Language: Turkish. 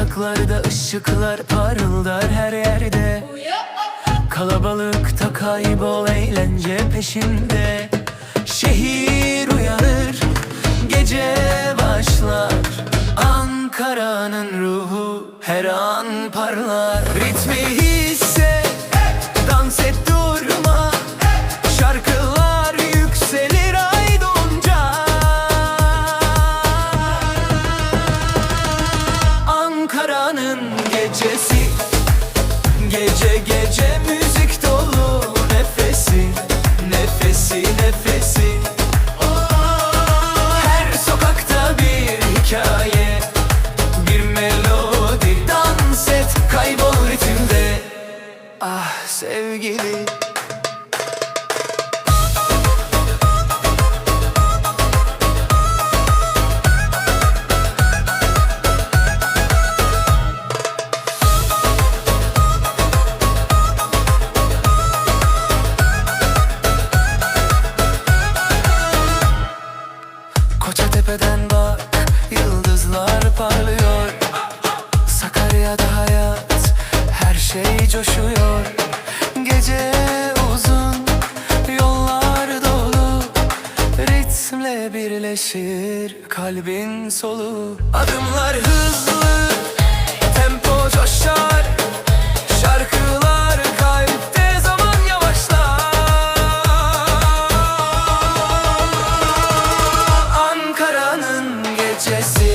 Sokaklarda ışıklar parıldar her yerde. Kalabalıkta kaybol eğlence peşinde. Şehir uyanır, gece başlar. Ankara'nın ruhu her an parlar. Ritmi gecesi. Gece gece müzik dolu nefesi Nefesi nefesi. Her sokakta bir hikaye Bir melodi. Dans et kaybol ritimde. Ah sevgili şey coşuyor. Gece uzun yollar dolu. Ritimle birleşir kalbin solu. Adımlar hızlı tempo coşar. Şarkılar kalpte zaman yavaşlar. Ankara'nın gecesi.